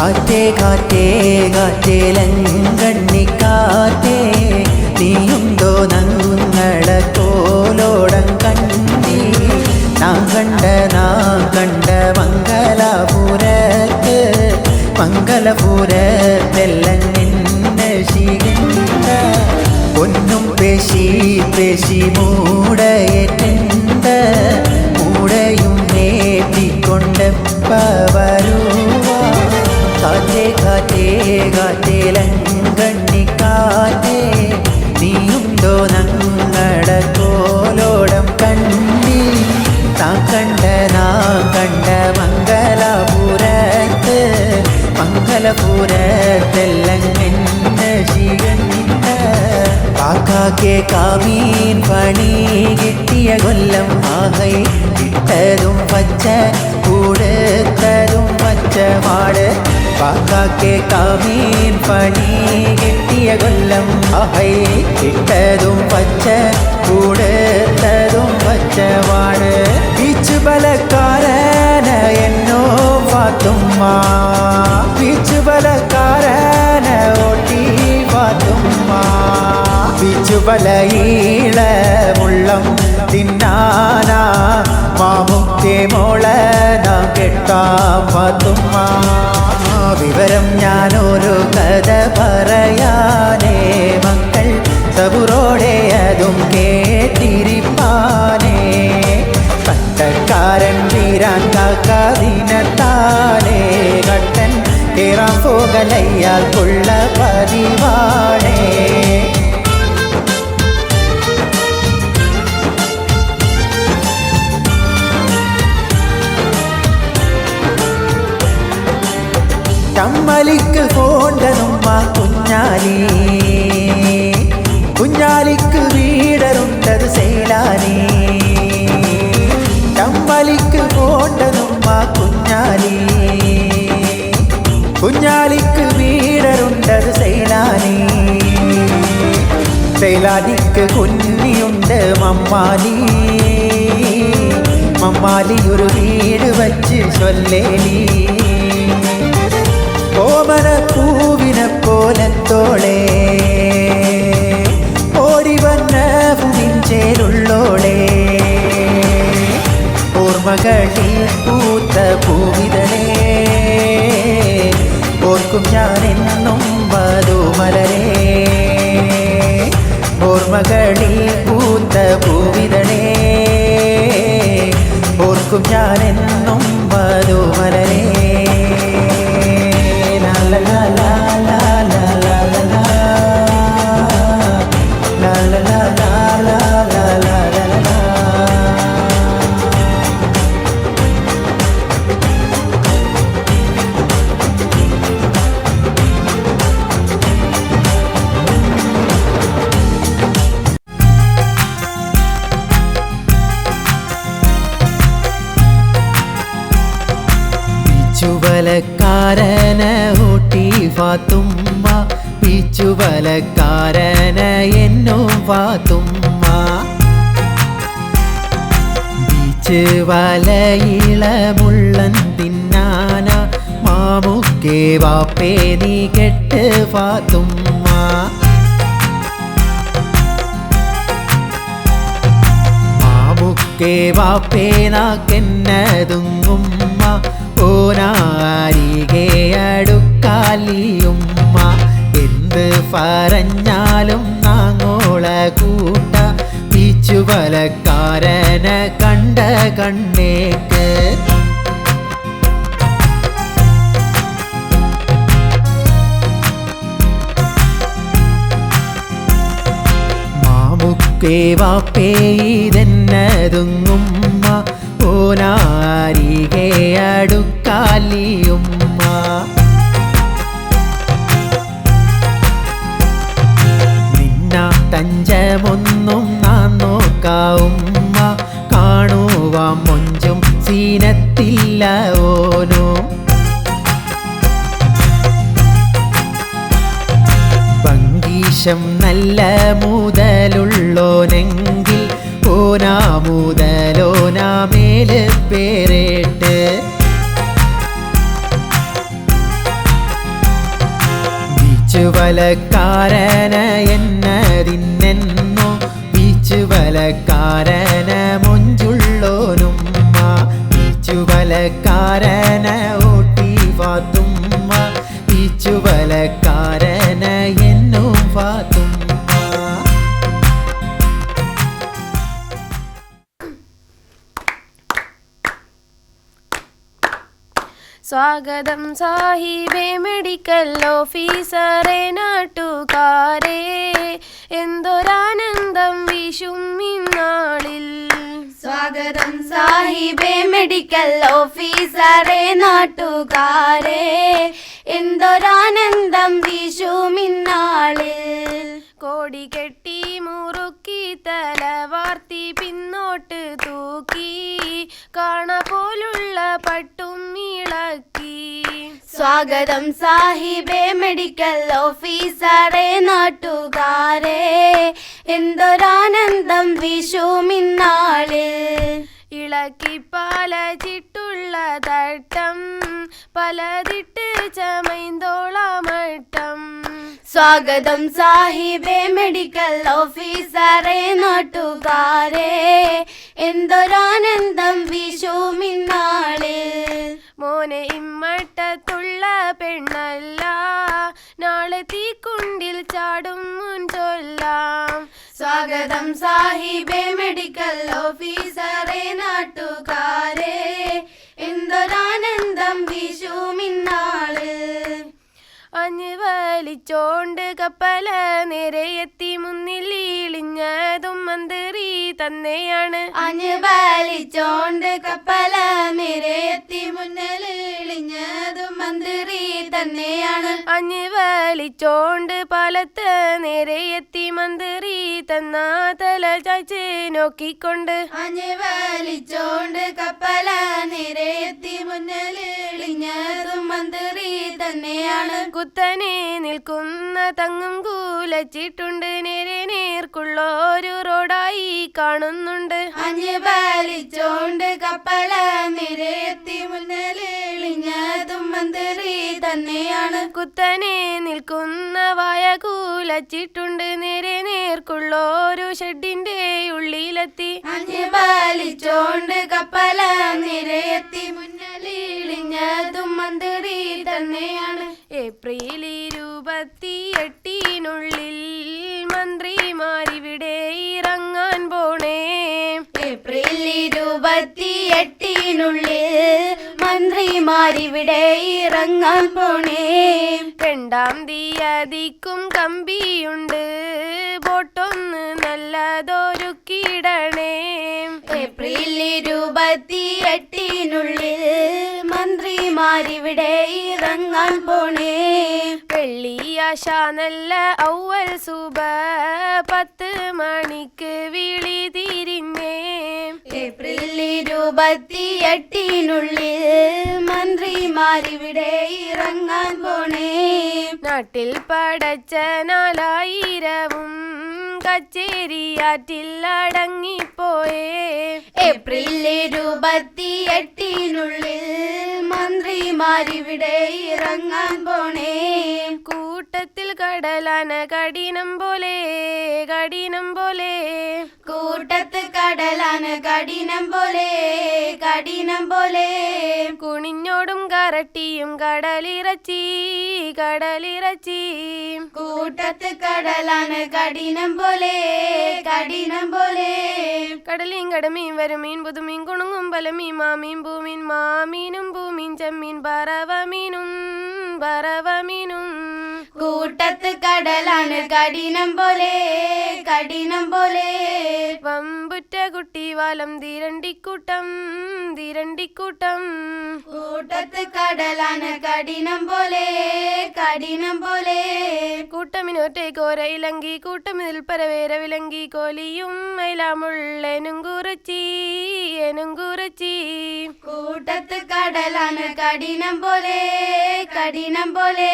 കാറ്റേ കാറ്റേ കാറ്റേ ലങ്കണ്ണി കാറ്റേ. നീയുണ്ടോ ഞങ്ങളെ തോലോടം കണ്ണി നാം കണ്ട നാം കണ്ട മംഗലപുരത്ത് മംഗലപുരത്തെല്ലാം നിന്നെ ശീലിണ്ട ഒന്നും പേശി പേശി മൂടയേറ്റ കാറ്റേ കാറ്റേ കാറ്റേലങ്കണ്ണിക്കാറ്റേ നീയുണ്ടോ നങ്ങളുടെ കോലോടം കണ്ടി താൻ കണ്ട നാം കണ്ട മംഗലപുരത്ത് മംഗലപുരത്തെല്ലാം എന്നെ ശികണ്ട കാക്കാക്കെ കാമീൻ പണി കിട്ടിയ കൊല്ലം ആകെ ഇട്ടതും പച്ച കൊടുത്തതും പച്ച പാക്കാക്കെ കമീൻ പണി കിട്ടിയ കൊല്ലം അഹൈ. ഇട്ടതും പച്ച കൂടുത്തതും പച്ചവാട്. പിച്ചു ബീച്ച് ബലക്കാരന എന്നോ പാത്തുമ്മ ബീച്ച് പലക്കാരന ഓട്ടി പാത്തുമ്മ ബിജുബലീളമുള്ളം തിന്നാനാ മാമുക്തി മോള നാം കെട്ടാം പത്തുമ്മ. വിവരം ഞാനൊരു കഥ പറയാനേ മക്കൾ സബുറോടെ അതും കേട്ടിരിപ്പാനേ. പട്ടക്കാരൻ വീരാൻ കാക്കാതിനത്താനേ കട്ടൻ കേറാൻ പോകലയ്യാൽ കൊള്ള പതിവാണേ. കമ്മലിക്ക് പോണ്ടതുമ്മ കുഞ്ഞാലി കുഞ്ഞാലിക്ക് വീടരുണ്ടത് സേലാനി കമ്മലിക്ക് പോണ്ടതുമ്മ കുഞ്ഞാലി കുഞ്ഞാലിക്ക് വീടരുണ്ടത് സേലാനി സേലാനിക്ക് കുഞ്ഞിയുണ്ട് മമ്മാലി മമ്മാലി ഒരു വീട് വച്ച് ചൊല്ലേലി പൂവിനെ പോലത്തോളെ ഓടി വന്ന പുതിഞ്ചേരുള്ളോളെ ഓർമ്മകളിൽ പൂത്ത പൂവിതളെ ഓർക്കും ഞാൻ എന്നും ഓർമ്മകളിൽ പൂത്ത പൂവിതളെ ഓർക്കും ഞാൻ എന്നും പിച്ചുവലക്കാരന ഊട്ടി ഫാത്തുമ്മ എന്നും വാത്തുമ്മ ഫാത്തുമ്മ ബീച്ച് വലയിളമുള്ളൻ തിന്നാന. മാമുക്കേ വാപ്പേ നീ കെട്ട് ഫാത്തുമ്മ മാമുക്കേ വാപ്പേ നാക്കെന്നതുങ്ങുമ്മ അടുക്കാലിയുമ്മ എന്ത് പറഞ്ഞാലും നാങ്ങോള കൂട്ട പിച്ചുവലക്കാരന കണ്ട കണ്ണേക്ക്. മാമുക്കേ വാപ്പേ ഇതെന്നതുങ്ങുമ്മ ഓനാരികെ লি ബീച്ചുവലക്കാരന എന്നതിന്നെന്നോ ബീച്ചുവലക്കാരന സ്വാഗതം സാഹിബേ മെഡിക്കൽ ഓഫീസറെ നാട്ടുകാരെ. എന്തൊരാനന്ദം വിഷും ഇന്നാളിൽ. സ്വാഗതം സാഹിബേ മെഡിക്കൽ ഓഫീസറെ നാട്ടുകാരെ. എന്തൊരാനന്ദം വിഷുമിന്നാളിൽ കോടി കെട്ടി മുറുക്കി തല വാർത്തി പിന്നോട്ട് തൂക്കി. കാണ പോലുള്ള പട്ടും ഇളക്കി. സ്വാഗതം സാഹിബേ മെഡിക്കൽ ഓഫീസറെ നാട്ടുകാരെ. എന്തൊരാനന്ദം വിഷുമിന്നാളിൽ ഇളക്കി പല ചിട്ടുള്ള തട്ടം പലതിട്ട് ചമൈന്തോളമട്ടം സ്വാഗതം സാഹിബേ മെഡിക്കൽ ഓഫീസറെ നാട്ടുകാരെ. എന്തൊരാനന്ദം വിഷുമിന്നാളിൽ മോനെ ഇമ്മട്ടത്തുള്ള പെണ്ണല്ല. നാളെ തീക്കുണ്ടിൽ ചാടും മുൻചൊല്ലാം സ്വാഗതം സാഹിബേ മെഡിക്കൽ ഓഫീസറെ നാട്ടുകാരെ. വലിച്ചോണ്ട് കപ്പല നിരയെത്തി മുന്നിൽ ഇളിഞ്ഞതും മന്ത്രി തന്നെയാണ്. അനുപാലിച്ചോണ്ട് കപ്പല നിരയെത്തി മുന്നിൽ ഇളിഞ്ഞതും മന്ത്രി തന്നെയാണ്. അനുപാലിച്ചോണ്ട് പാലത്ത് നിരയെത്തി മന്ത്രി തന്ന തല ചാച്ച് നോക്കിക്കൊണ്ട്. അനുപാലിച്ചോണ്ട് കപ്പല നിരയെത്തി മുന്നിൽ ഇളിഞ്ഞതും മന്ത്രി തന്നെയാണ്. കുത്തനെ നിൽക്കുന്ന തങ്ങും കൂലച്ചിട്ടുണ്ട്. നേരെ നേർക്കുള്ളൊരു റോഡായി കാണുന്നുണ്ട്. അഞ്ഞ് പാലിച്ചോണ്ട് കപ്പല നിരത്തി മുന്നിൽ ഇളിഞ്ഞതും മന്ത്രി തന്നെയാണ്. കുത്തനെ നിൽക്കുന്ന വായ കൂലച്ചിട്ടുണ്ട്. നേരെ നേർക്കുള്ളൊരു ഷെഡിന്റെ ഉള്ളിലെത്തി. അഞ്ഞ് പാലിച്ചോണ്ട് കപ്പല നിരത്തി മുന്നിൽ ഇളിഞ്ഞതും മന്ത്രി തന്നെയാണ്. ഏപ്രിൽ ഇരുപത്തി എട്ടിനുള്ളിൽ മന്ത്രിമാരിവിടെ ഇറങ്ങാൻ പോണേ. ഏപ്രിൽ ഇരുപത്തി എട്ടിനുള്ളിൽ മന്ത്രിമാരിവിടെ ഇറങ്ങാൻ പോണേ. രണ്ടാം തീയതിക്കും കമ്പിയുണ്ട്. ബോട്ടൊന്ന് കീടണേ. ഏപ്രിൽ ഇരുപത്തിയെട്ടിനുള്ളിൽ മന്ത്രിമാരിവിടെ ഇറങ്ങാൻ പോണേ. വെള്ളിയാശ നല്ല ഔവൽ സുബ പത്ത് മണിക്ക് വിളി തിരിഞ്ഞേ. ഏപ്രിൽ ഇരുപത്തിയെട്ടിനുള്ളിൽ മന്ത്രിമാരിവിടെ ഇറങ്ങാൻ പോണേ. നാട്ടിൽ പടച്ച അടങ്ങിപ്പോയേ ഏപ്രിൽ ഇരുപത്തിയെട്ടിനുള്ളിൽ മന്ത്രിമാരിവിടെ ഇറങ്ങാൻ പോണേ. കൂട്ടത്തിൽ കടലാന കഠിനം പോലെ കഠിനം പോലെ. കൂട്ടത്ത് കടലാന കഠിനം പോലെ കഠിനം പോലെ. കുണിഞ്ഞോടും കരട്ടിയും കടലിറച്ചി കടലിറച്ചി. കൂട്ടത്ത് കടലാന കഠിനം പോലെ കഠിനം പോലെ. കടലീൻ കടമീൻ വരുമീൻ പുതുമീൻ കുണുങ്ങും പലമീൻ മാമീൻ ഭൂമീൻ മാമീനും ഭൂമീൻ ചെമ്മീൻ പറവമീനും പറവമീനും. കൂട്ടത്ത് കടലാണ് കഠിനം പോലെ കഠിനം പോലെ. വമ്പുറ്റ കുട്ടി വാലം തീരണ്ടിക്കൂട്ടം തീരണ്ടിക്കൂട്ടം. കൂട്ടത്ത് കടലാണ് കഠിനം പോലെ കഠിനം പോലെ. കൂട്ടമിനൊറ്റേ കോര ഇലങ്കി കൂട്ടമിതിൽ പരവേര വിലങ്കി കോലിയും മൈലാമുള്ളനും കുറച്ചി എനും കുറച്ചി കൂട്ടത്ത് കടലാണ് കഠിനം പോലെ കഠിനം പോലെ.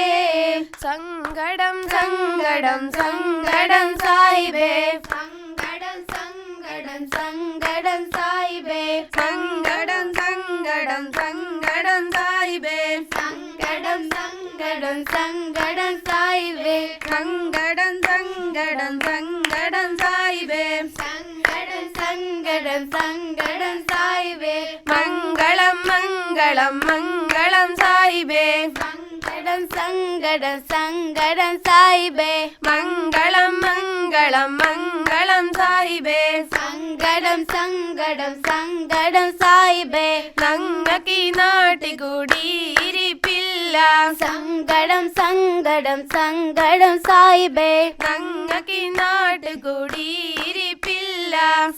സങ്കടം സങ്കടം സങ്കടം സായിബേ സങ്കടം സങ്കടം സങ്കടം സായിബേ സങ്കടം സങ്കടം സങ്കടം സായിബേ സങ്കടം സങ്കടം സങ്കടം സായിബേ സങ്കടം സങ്കടം സങ്കടം സായിവേ സങ്കടം സങ്കടം സങ്കടം സായിവേ മംഗളം മംഗളം മംഗളം സായിവേ സങ്കടം സങ്കടം സങ്കടം സായിവേ മംഗളം മംഗളം മംഗളം സായിബേ സങ്കടം സങ്കടം സങ്കടം സായിബേ നങ്ങക്കി നാട്ടികൂടിയിരിപ്പില്ല സങ്കടം സങ്കടം സങ്കടം സായിബേ നങ്ങക്കി നാട്ടുകൂടിയിരിപ്പില്ല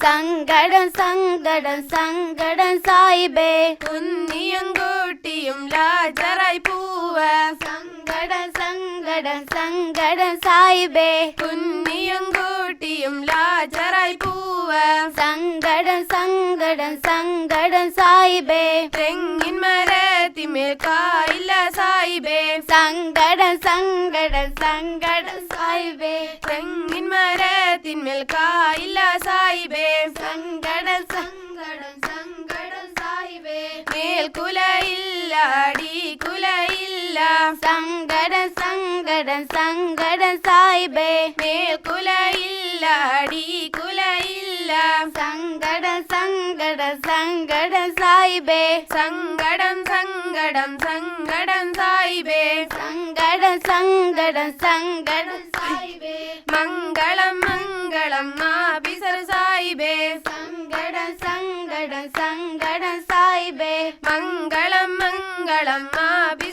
സങ്കടം സങ്കടം സങ്കടം സായിബേ കുന്നിയും കൂട്ടിയും ലാജറായി പൂവ സങ്കടം സങ്കടം സങ്കടം സായിബേ കുന്നിയും കൂട്ടിയും ലാജറായി പൂവ സങ്കടം സങ്കടം സങ്കടം സായിബേ തെങ്ങിൻ മരത്തിമേൽ കായില്ല സായിബേ സങ്കടം സങ്കടം സങ്കടം സായിബേ തെങ്ങിൻ മരത്തിന്മേൽ കായില്ല സായിബേ സങ്കടം സങ്കടം സങ്കടം സായിബേ മേൽക്കുലയില്ല അടിക്കുലയില്ല സങ്കടം സങ്കടം സായിബേ. മേൽക്കുലയില്ല അടിക്കുലയില്ല സങ്കടം സങ്കടം സങ്കടം സായിബേ. സങ്കടം സങ്കടം സങ്കടം സായിബേ. സങ്കടം സങ്കടം സങ്കടം സായിബേ. മംഗളം മംഗളം മാബിസർ സായിബേ. സങ്കടം സങ്കടം സങ്കടം സായിബേ. മംഗളം മംഗളം സങ്കടം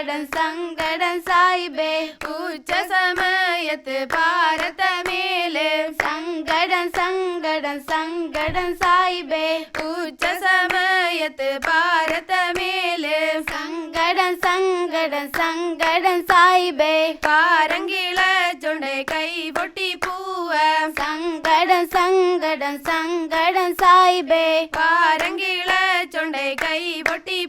സങ്കടം സങ്കടം സായിബേ. ഉച്ച സമയത്ത് ഭാരതമേൽ സങ്കടം സങ്കടം സങ്കടം സായിബേ. ഉച്ച സമയത്ത് ഭാരതമേൽ സങ്കടം സങ്കടം സങ്കടം സായിബേ. പാരങ്കിള ചുണ്ട കൈ പൊട്ടി പൂവ. സങ്കടം സങ്കടം സങ്കടം സായിബേ. പാരങ്കിള ചുണ്ട കൈ പൊട്ടി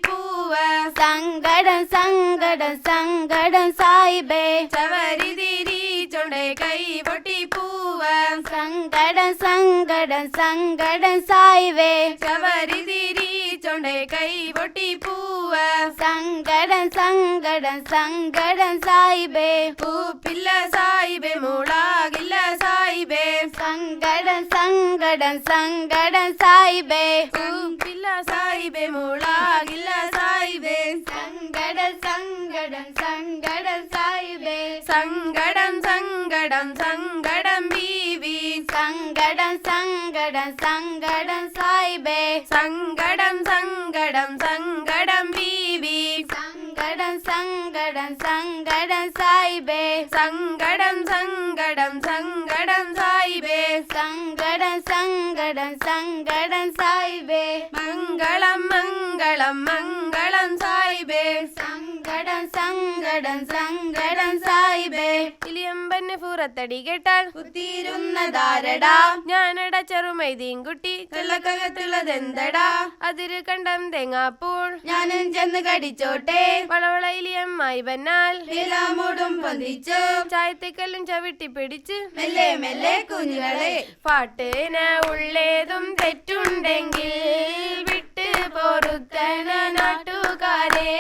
പൂവ സങ്കടം സങ്കടം സങ്കടം സായിബേ ചവരി തിരിച്ചുണ്ട് കൈ പൊട്ടി പൂവ സങ്കടം സങ്കടം സങ്കടം സായിബേ ചവരി തിരിച്ചുണ്ട് കൈ പൊട്ടി പൂവ സങ്കടം സങ്കടം സങ്കടം സായിബേ പൂപ്പില്ല സായിബേ മൂളാകില്ല സായിബേ സങ്കടം സങ്കടം സങ്കടം സായിബേ പൂപ്പില്ല സായിബേ സങ്കടം സങ്കടം ബീവി സങ്കടം സങ്കടം സങ്കടം സായിബേ സങ്കടം സങ്കടം സങ്കടം ബീവി സങ്കടം സങ്കടം സായിബേ. സങ്കടം സങ്കടം സങ്കടം സായിബേ. സങ്കടം സങ്കടം സങ്കടം സായിബേ. മംഗളം മംഗളം മംഗളം സായിബേ. സങ്കടം സങ്കടം സങ്കടം സായിബേ. ഇലിയമ്പന് പുറത്തടി കേട്ടാൽ കുത്തിയിരുന്നതാരടാ? ഞാനട ചെറുമൈതീൻ കുട്ടി. ചെല്ലക്കകത്തുള്ളതെന്തടാ അതിര് കണ്ടം തേങ്ങാപ്പൂൾ. ഞാനും ചെന്ന് കടിച്ചോട്ടെ. വളവള ഇലിയമ്മായി ബന്നാൽ നിലാമൂടും പൊന്തിച്ചു. ചായത്തേക്കല്ലും ചവിട്ടി പിടിച്ച്. മെല്ലെ മെല്ലെ കുഞ്ഞുങ്ങളെ. പാട്ടിന് ഉള്ളേതും തെറ്റുണ്ടെങ്കിൽ വിട്ട് പൊറുത്തന നാട്ടുകാരെ.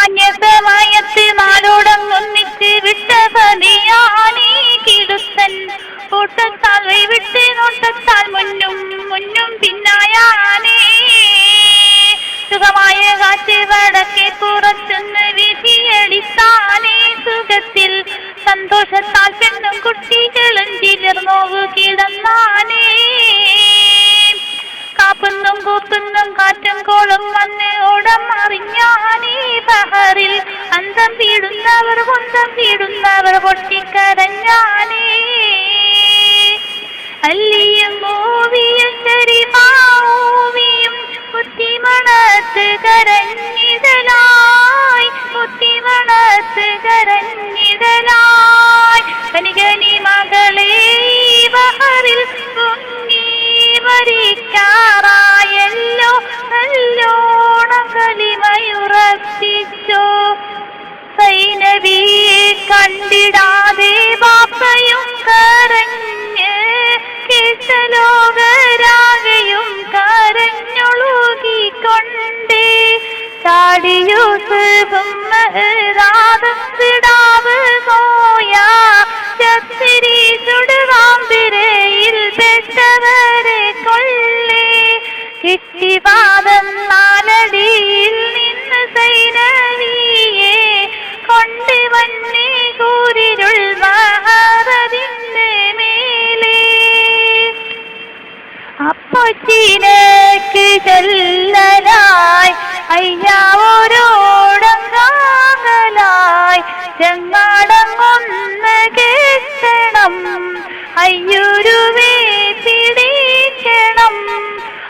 ആന്യസമയത്ത് നാടോടങ്ങൊന്നിച്ച് വിട്ട കിടുത്തൻ കൂട്ടത്താൽ വിട്ട് നോട്ടത്താൽ മുന്നും മുന്നും പിന്നായാനേ സുഖമായ കാറ്റ് വടക്കെ പുറത്തുനിന്ന് വിധിയടിത്താലേ സുഖത്തിൽ. സന്തോഷത്താൽ പെണ്ണും കുട്ടികളും ചിലർന്നോവ് കിടന്നാലേ. കാപ്പുന്നും കൂത്തുന്നും കാറ്റും കോളും വന്ന് ഓടം ബഹറിൽ അന്തം വീടുന്നവർ കുന്തം വീടുന്നവർ പൊട്ടിക്കരഞ്ഞാനേ അല്ലിയും മൂവിയും ചെറിമാവിയും കുത്തിമണത്ത് കരഞ്ഞിതലായി കുത്തിമണത്ത് കരഞ്ഞിതലായി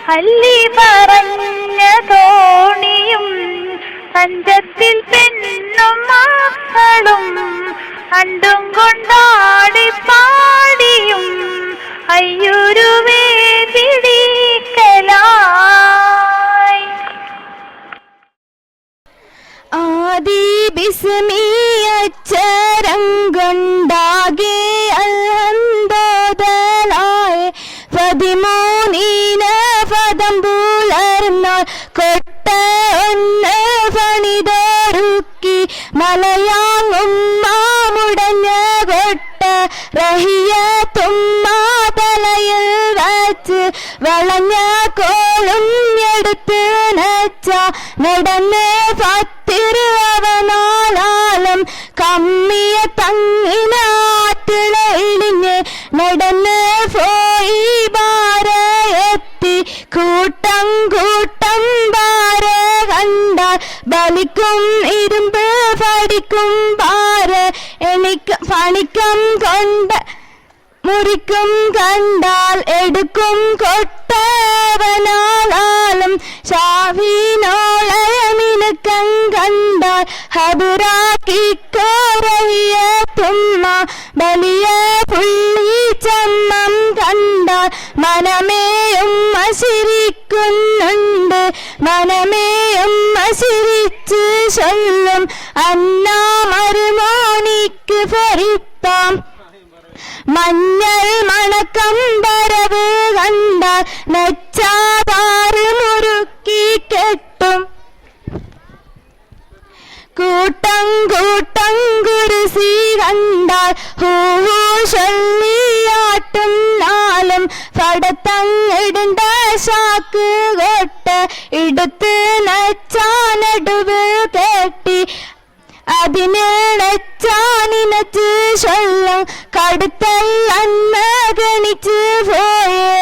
അല്ലി പറഞ്ഞ തോണിയും പഞ്ചത്തിൽ പെണ്ണും മക്കളും അണ്ടും കൊണ്ടാടി പാടിയും അയ്യൂരുവേ പിടിക്കലായി ആദി ബിസ്മി അച്ചരം കൊണ്ടാകെ മലയാങ്ങും മാമുടഞ്ഞ കൊട്ട റഹിയ തുമ്മാ തലയിൽ വച്ച് വളഞ്ഞ കോളും എടുത്ത് നച്ച നടന്ന് പത്തിരുവനാലാലം കമ്മിയ തങ്ങിനാട്ടിള பலிக்கும் இரும்பு படிக்கும் பாரு எனக்கு பணிக்கம் கொண்ட മുറിക്കും കണ്ടാൽ എടുക്കും കൊട്ടവനാലാലും ഷാഫിനോളയമിനുക്കം കണ്ടാൽ ഹബുറാക്കി കോറവിയ തുമ്മ. വലിയ പുള്ളി ചമ്മം കണ്ടാൽ മനമേയും അശിരിക്കുന്നുണ്ട്. മനമേയും അശിരിച്ച് ചൊല്ലും അന്നാ മരുമോനിക്ക് പൊരിപ്പാം മഞ്ഞൾ മണക്കം വരവ് കണ്ട മുറുക്കി കെട്ടും. കൂട്ടം കൂട്ടം കുരിശി കണ്ടാൽ ഹൂവു നാളും പടത്തങ്ങിടണ്ട ശാക്ക് കൊട്ട് എടുത്ത് നച്ചാനടുവ് കെട്ടി. അതിനിണച്ചാനിനച്ച് ചൊല്ലും കടുത്തൽ അന്ന് ഗണിച്ച് പോയേ